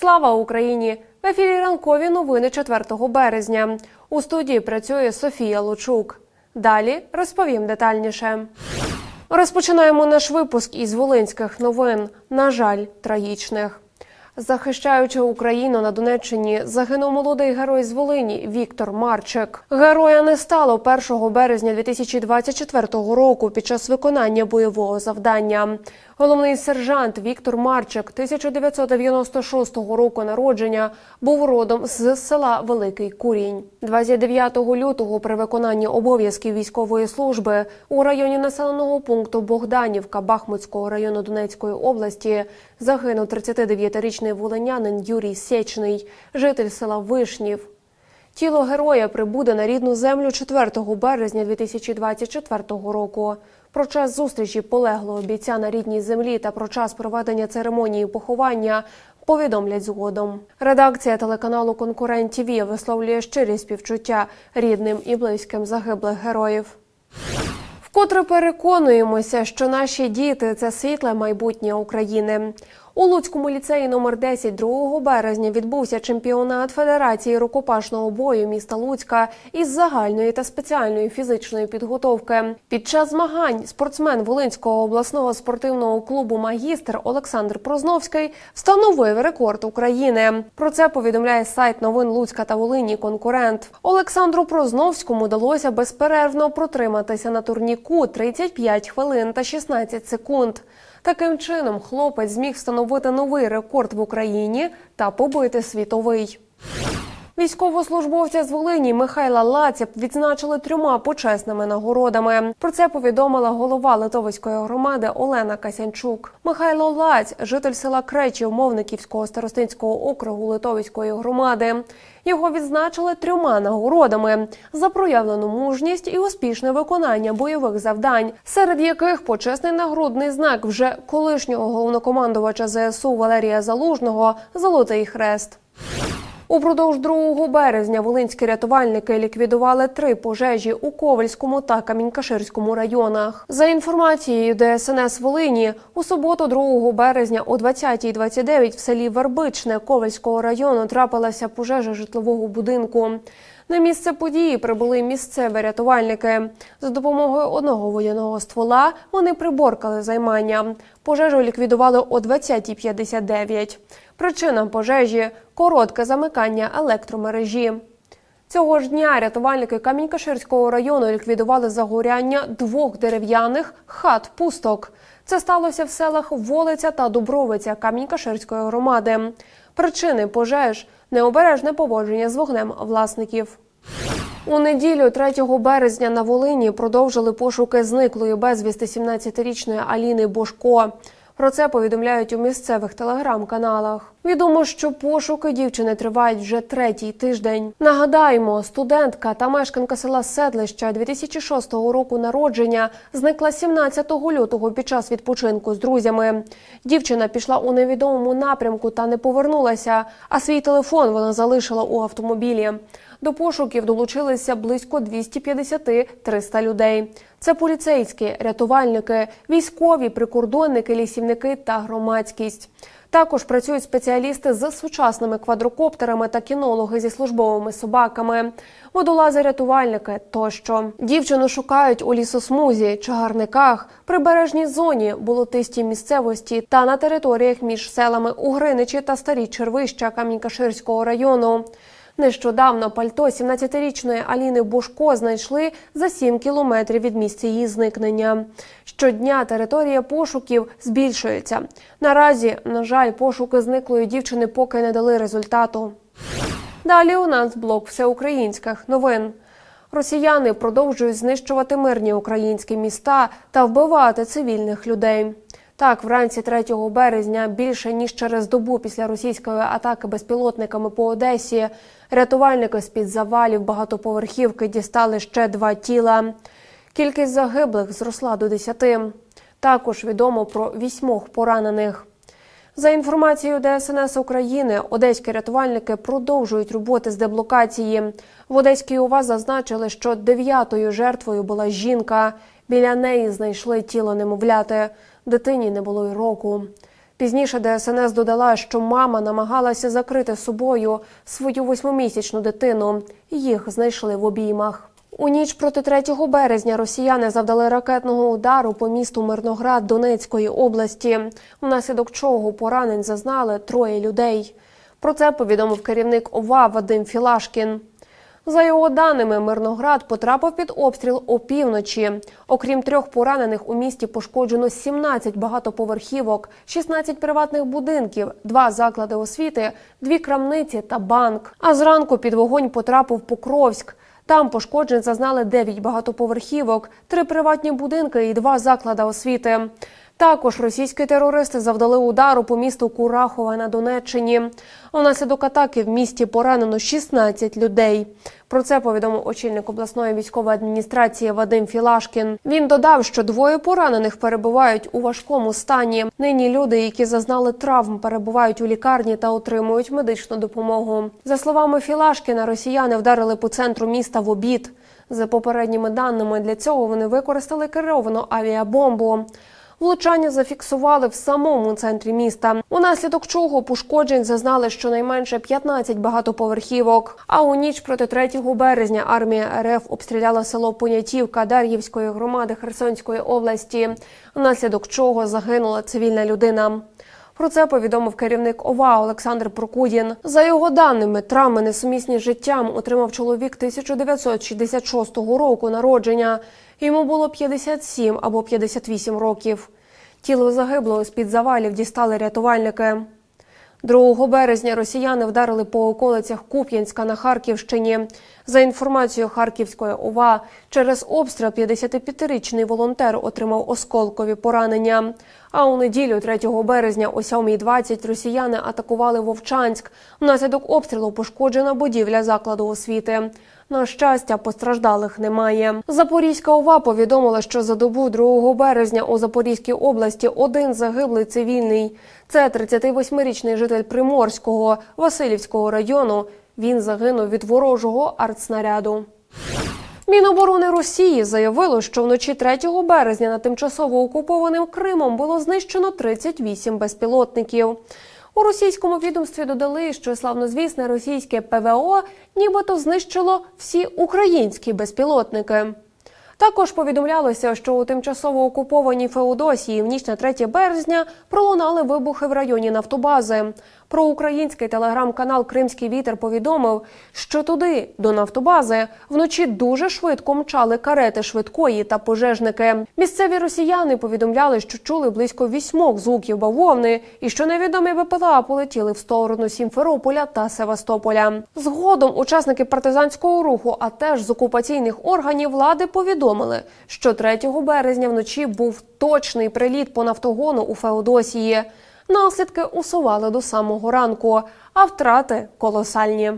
Слава Україні! В ефірі ранкові новини 4 березня. У студії працює Софія Лучук. Далі розповім детальніше. Розпочинаємо наш випуск із волинських новин. На жаль, трагічних. Захищаючи Україну на Донеччині, загинув молодий герой з Волині Віктор Марчик. Героя не стало 1 березня 2024 року під час виконання бойового завдання. Головний сержант Віктор Марчик, 1996 року народження, був родом з села Великий Курінь. 29 лютого при виконанні обов'язків військової служби у районі населеного пункту Богданівка Бахмутського району Донецької області загинув 39-річний волинянин Юрій Сечний, житель села Вишнів. Тіло героя прибуде на рідну землю 4 березня 2024 року. Про час зустрічі полеглого бійця на рідній землі та про час проведення церемонії поховання повідомлять згодом. Редакція телеканалу Конкурент ТІВІ висловлює щирі співчуття рідним і близьким загиблих героїв. Вкотре переконуємося, що наші діти це світле майбутнє України. У Луцькому ліцеї номер 10 2 березня відбувся чемпіонат Федерації рукопашного бою міста Луцька із загальної та спеціальної фізичної підготовки. Під час змагань спортсмен Волинського обласного спортивного клубу Магістр Олександр Прозновський встановив рекорд України. Про це повідомляє сайт новин Луцька та Волині. Конкурент Олександру Прозновському вдалося безперервно протриматися на турніку 35 хвилин та 16 секунд. Таким чином, хлопець зміг встановити новий рекорд в Україні та побити світовий. Військовослужбовця з Волині Михайла Лацяб відзначили трьома почесними нагородами. Про це повідомила голова Литовської громади Олена Касянчук. Михайло Лаць, житель села Кречів Мовниківського старостинського округу Литовської громади. Його відзначили трьома нагородами за проявлену мужність і успішне виконання бойових завдань, серед яких почесний нагрудний знак вже колишнього головнокомандувача ЗСУ Валерія Залужного Золотий хрест. Упродовж 2 березня волинські рятувальники ліквідували три пожежі у Ковальському та Камінькаширському районах. За інформацією ДСНС Волині, у суботу, 2 березня о 20.29 в селі Вербичне Ковальського району трапилася пожежа житлового будинку. На місце події прибули місцеві рятувальники. За допомогою одного водяного ствола вони приборкали займання. Пожежу ліквідували о 20.59. Причина пожежі коротке замикання електромережі. Цього ж дня рятувальники Камінькаширського району ліквідували загоряння двох дерев'яних хат пусток. Це сталося в селах Волиця та Дубровиця Камінькаширської громади. Причини пожеж необережне поводження з вогнем власників. У неділю 3 березня на Волині продовжили пошуки зниклої безвісти 17-річної Аліни Бошко. Про це повідомляють у місцевих телеграм-каналах. Відомо, що пошуки дівчини тривають вже третій тиждень. Нагадаємо, студентка та мешканка села Седлища 2006 року народження зникла 17 лютого під час відпочинку з друзями. Дівчина пішла у невідомому напрямку та не повернулася. А свій телефон вона залишила у автомобілі. До пошуків долучилися близько 250-300 людей. Це поліцейські, рятувальники, військові, прикордонники, лісівники та громадськість. Також працюють спеціалісти з сучасними квадрокоптерами та кінологи зі службовими собаками, водолази, рятувальники тощо. Дівчину шукають у лісосмузі, чагарниках, прибережній зоні, болотистій місцевості та на територіях між селами Угриничі та Старі Червища Камінькаширського району. Нещодавно пальто 17-річної Аліни Бушко знайшли за 7 кілометрів від місця її зникнення. Щодня територія пошуків збільшується. Наразі, на жаль, пошуки зниклої дівчини поки не дали результату. Далі у нас блок всеукраїнських новин. Росіяни продовжують знищувати мирні українські міста та вбивати цивільних людей. Так, вранці 3 березня, більше ніж через добу після російської атаки безпілотниками по Одесі, рятувальники з під завалів багатоповерхівки дістали ще два тіла. Кількість загиблих зросла до 10. Також відомо про вісьмох поранених. За інформацією ДСНС України, одеські рятувальники продовжують роботи з деблокації. В Одеській ОВА зазначили, що дев'ятою жертвою була жінка. Біля неї знайшли тіло немовляти. Дитині не було й року. Пізніше ДСНС додала, що мама намагалася закрити собою свою восьмимісячну дитину. Їх знайшли в обіймах. У ніч проти 3 березня росіяни завдали ракетного удару по місту Мирноград Донецької області, внаслідок чого поранень зазнали троє людей. Про це повідомив керівник ОВА Вадим Філашкін. За його даними, Мирноград потрапив під обстріл опівночі. Окрім трьох поранених, у місті пошкоджено 17 багатоповерхівок, 16 приватних будинків, два заклади освіти, дві крамниці та банк. А зранку під вогонь потрапив Покровськ. Там пошкоджень зазнали 9 багатоповерхівок, три приватні будинки і два заклади освіти. Також російські терористи завдали удару по місту Курахова на Донеччині. Внаслідок атаки в місті поранено 16 людей. Про це повідомив очільник обласної військової адміністрації Вадим Філашкін. Він додав, що двоє поранених перебувають у важкому стані. Нині люди, які зазнали травм, перебувають у лікарні та отримують медичну допомогу. За словами Філашкіна, росіяни вдарили по центру міста в обід. За попередніми даними для цього вони використали керовану авіабомбу. Влучання зафіксували в самому центрі міста, унаслідок чого пошкоджень зазнали щонайменше 15 багатоповерхівок. А у ніч проти 3 березня армія РФ обстріляла село Понятівка Дар'ївської громади Херсонської області, внаслідок чого загинула цивільна людина. Про це повідомив керівник ОВА Олександр Прокудін. За його даними, травми несумісні з життям отримав чоловік 1966 року народження. Йому було 57 або 58 років. Тіло загиблого з під завалів дістали рятувальники. 2 березня росіяни вдарили по околицях Куп'янська на Харківщині. За інформацією Харківської ОВА, через обстріл 55-річний волонтер отримав осколкові поранення. А у неділю, 3 березня, о 7.20 росіяни атакували Вовчанськ. Внаслідок обстрілу пошкоджена будівля закладу освіти. На щастя, постраждалих немає. Запорізька ОВА повідомила, що за добу 2 березня у Запорізькій області один загиблий цивільний. Це 38-річний житель Приморського Васильівського району. Він загинув від ворожого артснаряду. Міноборони Росії заявило, що вночі 3 березня над тимчасово окупованим Кримом було знищено 38 безпілотників. У російському відомстві додали, що славнозвісне російське ПВО нібито знищило всі українські безпілотники. Також повідомлялося, що у тимчасово окупованій Феодосії в ніч на 3 березня пролунали вибухи в районі Нафтобази. Проукраїнський телеграм-канал Кримський вітер повідомив, що туди, до Нафтобази, вночі дуже швидко мчали карети швидкої та пожежники. Місцеві росіяни повідомляли, що чули близько вісьмох звуків бавовни і що невідомі БПЛА полетіли в сторону Сімферополя та Севастополя. Згодом учасники партизанського руху, а теж з окупаційних органів влади повідомили, що 3 березня вночі був точний приліт по нафтогону у Феодосії. Наслідки усували до самого ранку, а втрати колосальні.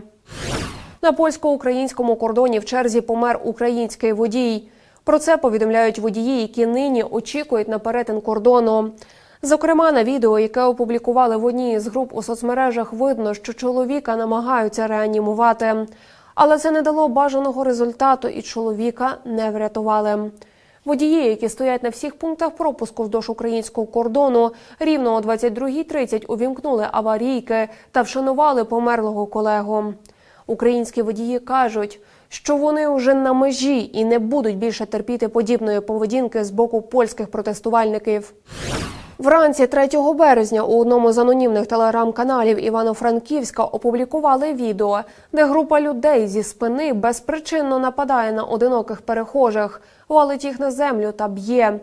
На польсько-українському кордоні в черзі помер український водій. Про це повідомляють водії, які нині очікують на перетин кордону. Зокрема, на відео, яке опублікували в одній з груп у соцмережах, видно, що чоловіка намагаються реанімувати. Але це не дало бажаного результату, і чоловіка не врятували. Водії, які стоять на всіх пунктах пропуску вздовж українського кордону, рівно о 22.30 увімкнули аварійки та вшанували померлого колегу. Українські водії кажуть, що вони вже на межі і не будуть більше терпіти подібної поведінки з боку польських протестувальників. Вранці 3 березня у одному з анонімних телеграм-каналів Івано-Франківська опублікували відео, де група людей зі спини безпричинно нападає на одиноких перехожих, валить їх на землю та б'є.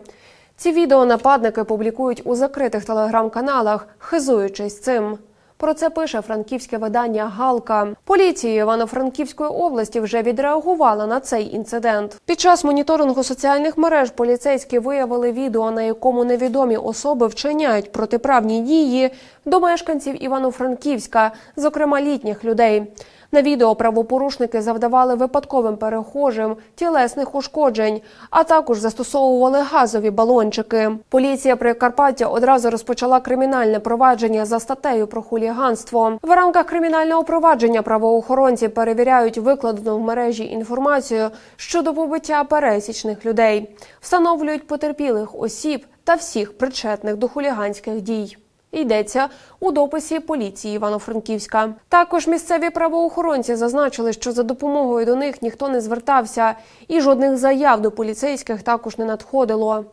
Ці відео нападники публікують у закритих телеграм-каналах, хизуючись цим. Про це пише франківське видання Галка. Поліція Івано-Франківської області вже відреагувала на цей інцидент. Під час моніторингу соціальних мереж поліцейські виявили відео, на якому невідомі особи вчиняють протиправні дії до мешканців Івано-Франківська, зокрема літніх людей. На відео правопорушники завдавали випадковим перехожим тілесних ушкоджень, а також застосовували газові балончики. Поліція Прикарпаття одразу розпочала кримінальне провадження за статтею про хуліганство. В рамках кримінального провадження правоохоронці перевіряють викладену в мережі інформацію щодо побиття пересічних людей, встановлюють потерпілих осіб та всіх причетних до хуліганських дій. Йдеться у дописі поліції Івано-Франківська. Також місцеві правоохоронці зазначили, що за допомогою до них ніхто не звертався, і жодних заяв до поліцейських також не надходило.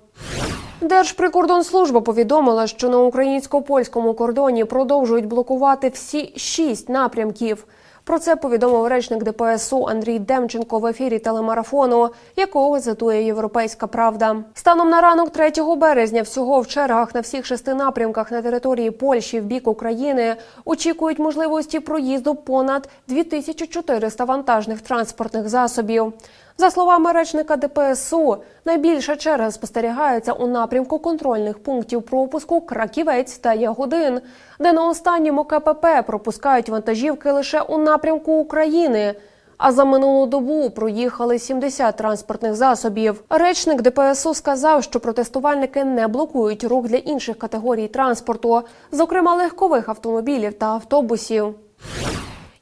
Держприкордонслужба повідомила, що на українсько-польському кордоні продовжують блокувати всі шість напрямків. Про це повідомив речник ДПСУ Андрій Демченко в ефірі телемарафону, якого цитує Європейська Правда. Станом на ранок 3 березня всього в чергах на всіх шести напрямках на території Польщі в бік України очікують можливості проїзду понад 2400 вантажних транспортних засобів. За словами речника ДПСУ, найбільша черга спостерігається у напрямку контрольних пунктів пропуску Краківець та Ягодин, де на останньому КПП пропускають вантажівки лише у напрямку України. А за минулу добу проїхали 70 транспортних засобів. Речник ДПСУ сказав, що протестувальники не блокують рух для інших категорій транспорту, зокрема легкових автомобілів та автобусів.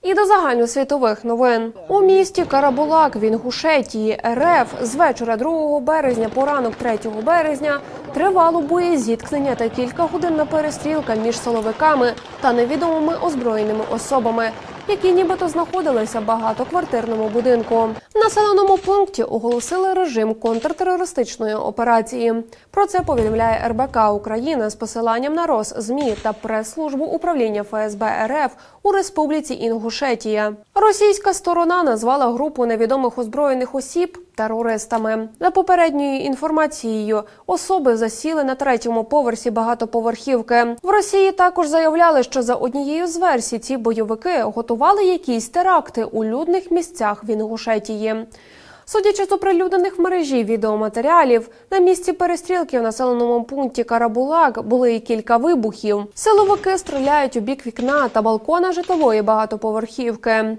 І до загальносвітових новин у місті Карабулак в Інгушетії РФ з вечора 2 березня по ранок 3 березня тривало боєзіткнення та кілька годинна перестрілка між силовиками та невідомими озброєними особами, які нібито знаходилися в багатоквартирному будинку. Населеному пункті оголосили режим контртерористичної операції. Про це повідомляє РБК Україна з посиланням на Росзмі та прес-службу управління ФСБ РФ у Республіці Інгушетія. Російська сторона назвала групу невідомих озброєних осіб терористами. За попередньою інформацією, особи засіли на третьому поверсі багатоповерхівки. В Росії також заявляли, що за однією з версій ці бойовики готували якісь теракти у людних місцях в Інгушетії. Судячи з оприлюднених в мережі відеоматеріалів, на місці перестрілки в населеному пункті Карабулак були і кілька вибухів. Силовики стріляють у бік вікна та балкона житлової багатоповерхівки.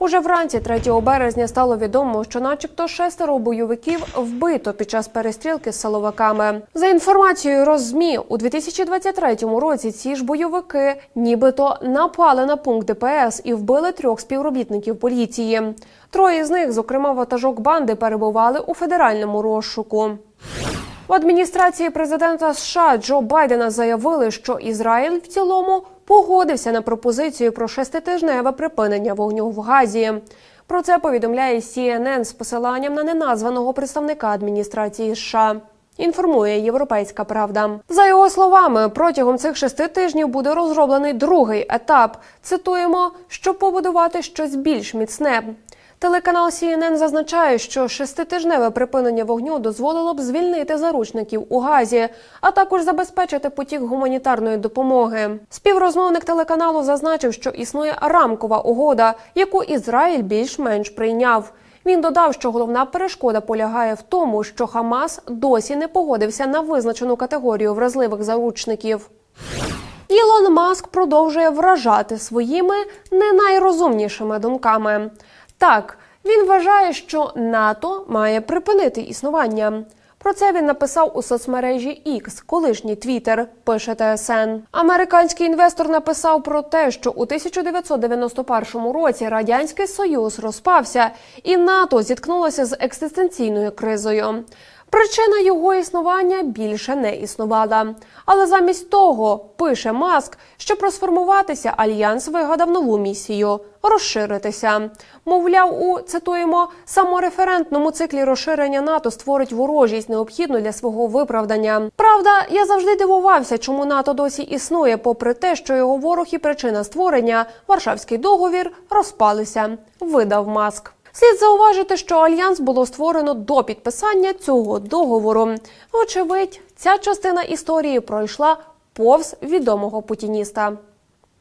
Уже вранці 3 березня стало відомо, що, начебто, шестеро бойовиків вбито під час перестрілки з силовиками. За інформацією Роззмі, у 2023 році ці ж бойовики нібито напали на пункт ДПС і вбили трьох співробітників поліції. Троє з них, зокрема ватажок банди, перебували у федеральному розшуку. В адміністрації президента США Джо Байдена заявили, що Ізраїль в цілому погодився на пропозицію про шеститижневе припинення вогню в Газі. Про це повідомляє CNN з посиланням на неназваного представника адміністрації США. Інформує Європейська Правда. За його словами, протягом цих шести тижнів буде розроблений другий етап. Цитуємо, щоб побудувати щось більш міцне. Телеканал CNN зазначає, що шеститижневе припинення вогню дозволило б звільнити заручників у Газі, а також забезпечити потік гуманітарної допомоги. Співрозмовник телеканалу зазначив, що існує рамкова угода, яку Ізраїль більш-менш прийняв. Він додав, що головна перешкода полягає в тому, що Хамас досі не погодився на визначену категорію вразливих заручників. Ілон Маск продовжує вражати своїми не найрозумнішими думками. Так, він вважає, що НАТО має припинити існування. Про це він написав у соцмережі X, колишній Твіттер, пише ТСН. Американський інвестор написав про те, що у 1991 році радянський союз розпався, і НАТО зіткнулося з екзистенційною кризою. Причина його існування більше не існувала. Але замість того, пише Маск, щоб розформуватися, альянс вигадав нову місію розширитися. Мовляв, у цитуємо самореферентному циклі розширення НАТО створить ворожість необхідну для свого виправдання. Правда, я завжди дивувався, чому НАТО досі існує, попри те, що його ворог і причина створення Варшавський договір розпалися. Видав Маск. Слід зауважити, що альянс було створено до підписання цього договору. Вочевидь, ця частина історії пройшла повз відомого путініста.